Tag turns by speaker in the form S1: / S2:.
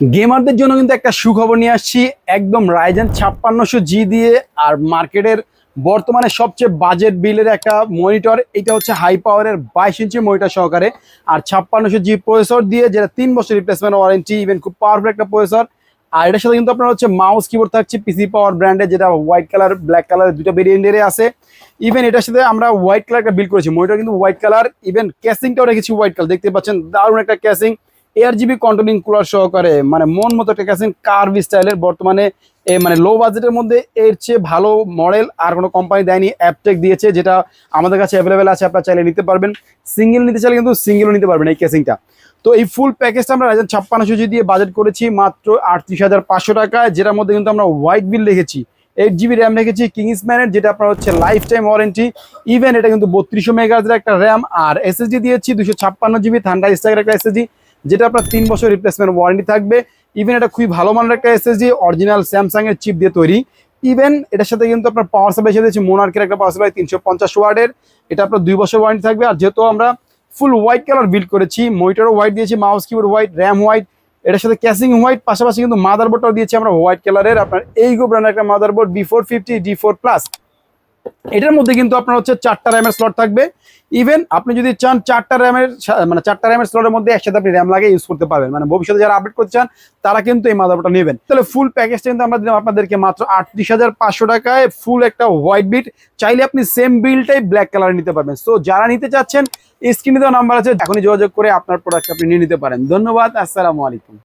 S1: গেমারদের জন্য কিন্তু একটা সুখবর নিয়ে আসছি। একদম রাইজেন ছাপ্পান্নশো জি দিয়ে আর মার্কেটের বর্তমানে সবচেয়ে বাজেট বিলের একটা মনিটর এটা হচ্ছে হাই পাওয়ারের বাইশ ইঞ্চি মনিটর সহকারে। আর ছাপ্পান্নশো জি প্রসেসর দিয়ে যেটা তিন বছর রিপ্লেসমেন্ট ওয়ারেন্টি ইভেন খুব পাওয়ারফুল একটা প্রসেসর আর এটার সাথে কিন্তু আপনার হচ্ছে মাউস কিবোর্ড থাকছে পিসি পাওয়ার ব্র্যান্ডের যেটা হোয়াইট কালার ব্ল্যাক কালার দুটো ভেরিয়েন্টের আছে। ইভেন এটার সাথে আমরা হোয়াইট কালার একটা বিল করেছি। মনিটর কিন্তু হোয়াইট কালার ইভেন ক্যাসিংটাও রেখেছি হোয়াইট কালার দেখতে পাচ্ছেন, দারুণ একটা casing air GB controlling cooler সহকারে মানে মন মতো একটা ক্যাসিং কার্ভ স্টাইলের বর্তমানে মানে লো বাজেটের মধ্যে এর চেয়ে ভালো মডেল আর কোনো কোম্পানি দেয়নি অ্যাপটেক দিয়েছে, যেটা আমাদের কাছে অ্যাভেলেবেল আছে, আপনারা চাইলে নিতে পারবেন। সিঙ্গেল নিতে চাইলে কিন্তু সিঙ্গেলও নিতে পারবেন এই ক্যাসিংটা তো এই ফুল প্যাকেজটা আমরা রাইজেন ছাপ্পান্নশো দিয়ে বাজেট করেছি, মাত্র আটত্রিশ হাজার পাঁচশো টাকায়, যেটার মধ্যে কিন্তু আমরা হোয়াইট বিল রেখেছি। এইট জিবি র্যাম রেখেছি কিংসম্যানের যেটা আপনার হচ্ছে লাইফ টাইম ওয়ারেন্টি ইভেন এটা কিন্তু বত্রিশশো মেগাজের একটা র্যাম আর এসএসডি দিয়েছি, দুশো ছাপ্পান্ন জিবি ঠান্ডা স্ট্যাকের একটা এসএসডি যেটা আপনার তিন বছর রিপ্লেসমেন্ট ওয়ারেন্টি থাকবে। ইভেন এটা খুবই ভালো মানের একটা এসএসডি অরিজিনাল স্যামসাং এর চিপ দিয়ে তৈরি। ইভেন এটার সাথে কিন্তু আপনার পাওয়ার সাপ্লাই সাথে মোনার্কের একটা পাওয়ার সাপ্লাই তিনশো পঞ্চাশ ওয়ার্ডের এটা আপনার দুই বছর ওয়ারেন্টি থাকবে। আর যেহেতু আমরা ফুল হোয়াইট কালার বিল্ড করেছি মনিটরও হোয়াইট দিয়েছি mouse keyboard white RAM white এটার সাথে ক্যাসিং হোয়াইট পাশাপাশি কিন্তু মাদারবোর্ডটাও দিয়েছি আমরা হোয়াইট কালারের আপনার এই গো ব্র্যান্ডের একটা motherboard B four fifty D four plus এটার মধ্যে কিন্তু আপনার হচ্ছে চারটা র্যামের স্লট থাকবে। ইভেন আপনি যদি চান চারটা র্যামের মানে চারটা র্যামের স্লটের মধ্যে একসাথে আপনি র্যাম লাগিয়ে ইউজ করতে পারবেন। মানে ভবিষ্যতে যারা আপডেট করতে চান, তারা কিন্তু এই মাদারবোর্ডটা নেবেন। তাহলে ফুল প্যাকেজটা কিন্তু আমরা দিলাম আপনাদেরকে মাত্র আটত্রিশ হাজার পাঁচশো টাকায় ফুল একটা হোয়াইট বিট চাইলে আপনি সেম বিলটাই ব্ল্যাক কালার নিতে পারবেন। সো যারা নিতে চাচ্ছেন স্ক্রিনে দেওয়া নাম্বার আছে, এখনই যোগাযোগ করে আপনার প্রোডাক্ট আপনি নিয়ে নিতে পারেন। ধন্যবাদ, আসসালামু আলাইকুম।